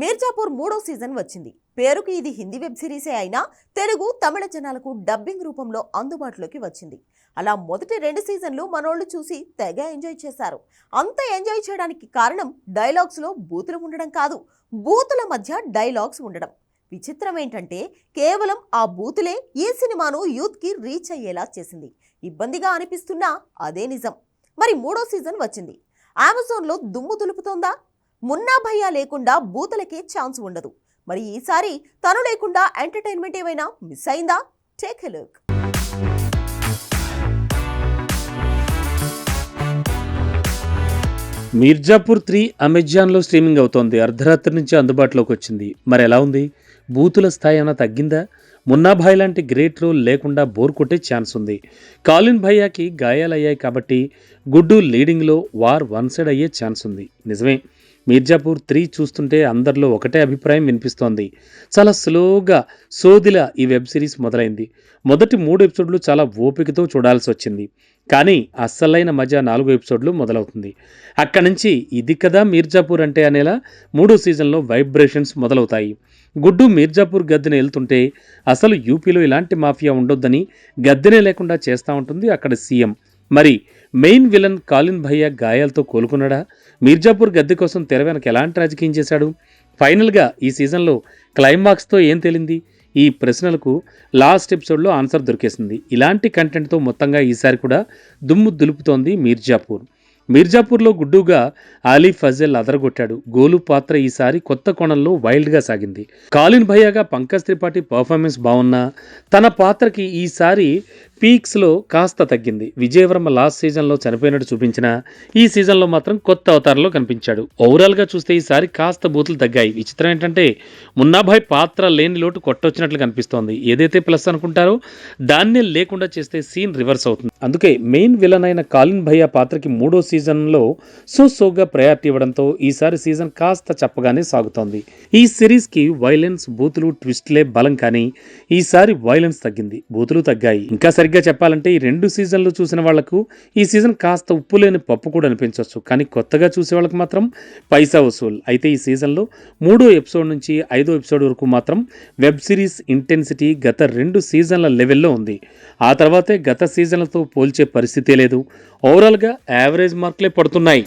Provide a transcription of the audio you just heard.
మీర్జాపూర్ మూడో సీజన్ వచ్చింది. పేరుకి ఇది హిందీ వెబ్ సిరీసే అయినా తెలుగు తమిళ జనాలకు డబ్బింగ్ రూపంలో అందుబాటులోకి వచ్చింది. అలా మొదటి రెండు సీజన్లు మనోళ్ళు చూసి తెగ ఎంజాయ్ చేశారు. అంత ఎంజాయ్ చేయడానికి కారణం డైలాగ్స్లో బూతులు ఉండడం కాదు బూతుల మధ్య డైలాగ్స్ ఉండడం. విచిత్రం ఏంటంటే కేవలం ఆ బూతులే ఈ సినిమాను యూత్కి రీచ్ అయ్యేలా చేసింది. ఇబ్బందిగా అనిపిస్తున్నా అదే నిజం. మరి మూడో సీజన్ వచ్చింది. అమెజాన్లో దుమ్ము దులుపుతోందా? మున్నా భయ్యా లేకుండా బూతులకే ఛాన్స్ ఉండదు. మరి ఈసారి తను లేకుండా ఎంటర్టైన్మెంట్ ఏమైనా మిస్ అయిందా? Take a look. Mirzapur three అమెజాన్లో స్ట్రీమింగ్ అవుతోంది. అర్ధరాత్రి నుంచి అందుబాటులోకి వచ్చింది. మరి ఎలా ఉంది? బూతుల స్థాయి ఏమైనా తగ్గిందా? మున్నాభాయ్ లాంటి గ్రేట్ రోల్ లేకుండా బోర్ కొట్టే ఛాన్స్ ఉంది. కాలిన్ భయ్యాకి గాయాలయ్యాయి కాబట్టి గుడ్డు లీడింగ్లో వార్ వన్ సైడ్ అయ్యే ఛాన్స్ ఉంది. నిజమే. మీర్జాపూర్ త్రీ చూస్తుంటే అందరిలో ఒకటే అభిప్రాయం వినిపిస్తోంది. చాలా స్లోగా సోదిల ఈ వెబ్ సిరీస్ మొదలైంది. మొదటి మూడు ఎపిసోడ్లు చాలా ఓపికతో చూడాల్సి వచ్చింది. కానీ అస్సలైన మజా నాలుగో ఎపిసోడ్లు మొదలవుతుంది. అక్కడి నుంచి ఇది కదా మీర్జాపూర్ అంటే అనేలా మూడో సీజన్లో వైబ్రేషన్స్ మొదలవుతాయి. గుడ్డు మీర్జాపూర్ గద్దెన వెళ్తుంటే అసలు యూపీలో ఇలాంటి మాఫియా ఉండొద్దని గద్దెనే లేకుండా చేస్తూ ఉంటుంది అక్కడ సీఎం. మరి మెయిన్ విలన్ కాలిన్ భయ్య గాయాలతో కోలుకున్నాడా? మీర్జాపూర్ గద్దె కోసం తెర వెనక ఎలాంటి రాజకీయం చేశాడు? ఫైనల్గా ఈ సీజన్లో క్లైమాక్స్తో ఏం తేలింది? ఈ ప్రశ్నలకు లాస్ట్ ఎపిసోడ్లో ఆన్సర్ దొరికేసింది. ఇలాంటి కంటెంట్తో మొత్తంగా ఈసారి కూడా దుమ్ము దులుపుతోంది మీర్జాపూర్. మీర్జాపూర్లో గుడ్డుగా ఆలీ ఫజల్ అదరగొట్టాడు. గోలు పాత్ర ఈసారి కొత్త కోణంలో వైల్డ్గా సాగింది. కాలిన్ భయ్యాగా పంకజ్ త్రిపాఠి పర్ఫార్మెన్స్ బాగున్నా తన పాత్రకి ఈసారి పీక్స్లో కాస్త తగ్గింది. విజయవర్మ లాస్ట్ సీజన్లో చనిపోయినట్టు చూపించిన ఈ సీజన్లో మాత్రం కొత్త అవతారంలో కనిపించాడు. ఓవరాల్గా చూస్తే ఈసారి కాస్త బూతులు తగ్గాయి. విచిత్రం ఏంటంటే మున్నాభాయ్ పాత్ర లేని లోటు కొట్టొచ్చినట్లు కనిపిస్తోంది. ఏదైతే ప్లస్ అనుకుంటారో దాన్నే లేకుండా చేస్తే సీన్ రివర్స్ అవుతుంది. అందుకే మెయిన్ విలన్ అయిన కాలిన్ భయ్య పాత్రకి మూడో సీజన్లో సో సోగా ప్రయారిటీ ఇవ్వడంతో ఈసారి సీజన్ కాస్త చెప్పగానే సాగుతోంది. ఈ సిరీస్కి వైలెన్స్ బూతులు ట్విస్ట్లే బలం కానీ ఈసారి వైలెన్స్ తగ్గింది. బూతులు తగ్గాయి. ఇంకా సరిగ్గా చెప్పాలంటే ఈ రెండు సీజన్లు చూసిన వాళ్ళకు ఈ సీజన్ కాస్త ఉప్పు లేని పప్పు కూడా అనిపించవచ్చు కానీ కొత్తగా చూసే వాళ్ళకి మాత్రం పైసా వసూల్. అయితే ఈ సీజన్లో మూడో ఎపిసోడ్ నుంచి ఐదో ఎపిసోడ్ వరకు మాత్రం వెబ్ సిరీస్ ఇంటెన్సిటీ గత రెండు సీజన్ల లెవెల్లో ఉంది. ఆ తర్వాతే గత సీజన్లతో పోల్చే పరిస్థితే లేదు. ఓవరాల్గా యావరేజ్ మార్కులే పడుతున్నాయి.